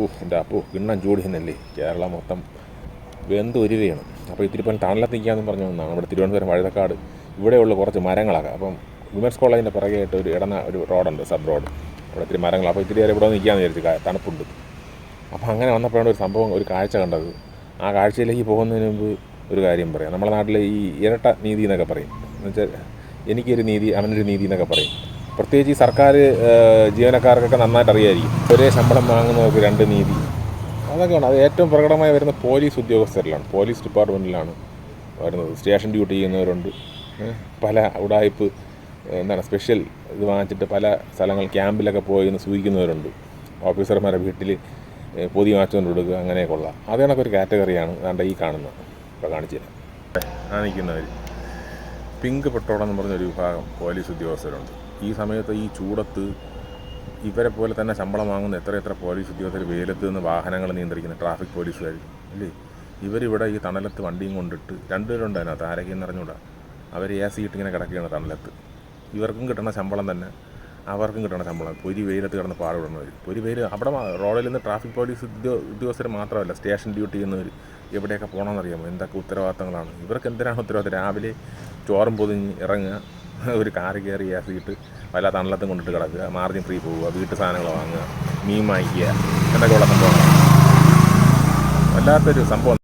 ഊഹ് എന്റെ അപ്പോ ചൂട് ചൂടിയെന്നല്ലേ കേരളം മൊത്തം വെന്ത് ഉരുകയാണ് അപ്പോൾ ഇത്തിരി ഇപ്പം ടണലത്ത് നിൽക്കാമെന്ന് പറഞ്ഞു ഒന്നാണ് നമ്മുടെ തിരുവനന്തപുരം വഴുതക്കാട് ഇവിടെയുള്ള കുറച്ച് മരങ്ങളൊക്കെ. അപ്പം വിമൻസ് കോളേജിന്റെ പിറകെയായിട്ട് ഒരു ഇടന ഒരു റോഡുണ്ട് സബ് റോഡ്. അവിടെ ഇത്തിരി മരങ്ങൾ. അപ്പോൾ ഇത്തിരി നേരം ഇവിടെ നിൽക്കാമെന്ന് വിചാരിച്ചു തണുപ്പുണ്ട്. അപ്പോൾ അങ്ങനെ വന്നപ്പോഴാണ് ഒരു സംഭവം ഒരു കാഴ്ച കണ്ടത്. ആ കാഴ്ചയിലേക്ക് പോകുന്നതിന് മുമ്പ് ഒരു കാര്യം പറയാം. നമ്മുടെ നാട്ടിലെ ഈ ഇരട്ട നീതി എന്നൊക്കെ പറയും. എന്നുവെച്ചാൽ എനിക്കൊരു നീതി അവനൊരു നീതി എന്നൊക്കെ പറയും. പ്രത്യേകിച്ച് ഈ സർക്കാർ ജീവനക്കാർക്കൊക്കെ നന്നായിട്ട് അറിയായിരിക്കും. ഒരേ ശമ്പളം വാങ്ങുന്നവർക്ക് രണ്ട് നീതി. അതൊക്കെയാണ്. അത് ഏറ്റവും പ്രകടമായി വരുന്ന പോലീസ് ഉദ്യോഗസ്ഥരിലാണ്. പോലീസ് ഡിപ്പാർട്ട്മെന്റിലാണ് വരുന്നത്. സ്റ്റേഷൻ ഡ്യൂട്ടി ചെയ്യുന്നവരുണ്ട്. പല ഉടായ്പ് എന്താണ് സ്പെഷ്യൽ ഇത് വാങ്ങിച്ചിട്ട് പല സ്ഥലങ്ങൾ ക്യാമ്പിലൊക്കെ പോയി എന്ന് സൂചിക്കുന്നവരുണ്ട്. ഓഫീസർമാരെ വീട്ടിൽ പൊതി വാങ്ങിച്ചുകൊണ്ട് കൊടുക്കുക അങ്ങനെയൊക്കെ ഉള്ള. അതേ കണക്കൊരു കാറ്റഗറിയാണ് ദാണ്ട ഈ കാണുന്നത്. ഇപ്പോൾ കാണിച്ചു തരാം. ആ നിൽക്കുന്നവർ പിങ്ക് പെട്ടോളം എന്ന് പറഞ്ഞൊരു വിഭാഗം പോലീസ് ഉദ്യോഗസ്ഥരുണ്ട്. ഈ സമയത്ത് ഈ ചൂടത്ത് ഇവരെ പോലെ തന്നെ ശമ്പളം വാങ്ങുന്ന എത്ര എത്ര പോലീസ് ഉദ്യോഗസ്ഥർ വെയിലത്ത് നിന്ന് വാഹനങ്ങൾ നിയന്ത്രിക്കുന്ന ട്രാഫിക് പോലീസുകാർ അല്ലേ? ഇവരിവിടെ ഈ തണലത്ത് വണ്ടിയും കൊണ്ടിട്ട് രണ്ടുപേരുണ്ട് അതിനകത്ത് ആരൊക്കെ അറിഞ്ഞൂടാ? അവർ എ സി ഇട്ടിങ്ങനെ കിടക്കുകയാണ് തണലത്ത്. ഇവർക്കും കിട്ടണ ശമ്പളം തന്നെ അവർക്കും കിട്ടണ ശമ്പളം. പൊരി വെയിലത്ത് കിടന്ന് പാടുപെടുന്നവർ പൊരി വെയിൽ അവിടെ റോഡിൽ നിന്ന് ട്രാഫിക് പോലീസ് ഉദ്യോ ഉദ്യോഗസ്ഥർ മാത്രമല്ല സ്റ്റേഷൻ ഡ്യൂട്ടി ചെയ്യുന്നവർ എവിടെയൊക്കെ പോകണമെന്നറിയാമോ എന്തൊക്കെ ഉത്തരവാദിത്തങ്ങളാണ്? ഇവർക്ക് എന്തിനാണ് ഉത്തരവാദിത്തം? രാവിലെ ചോറും പൊതിഞ്ഞ് ഇറങ്ങുക. ഒരു കാറ് കയറി യാസിയിട്ട് വല്ല തണലത്തും കൊണ്ടിട്ട് കിടക്കുക. മാർജിൻ ഫ്രീ പോവുക. വീട്ടു സാധനങ്ങൾ വാങ്ങുക. മീൻ വാങ്ങിക്കുക. എന്നൊക്കെ ഉള്ള സംഭവങ്ങളാണ്? വല്ലാത്തൊരു സംഭവം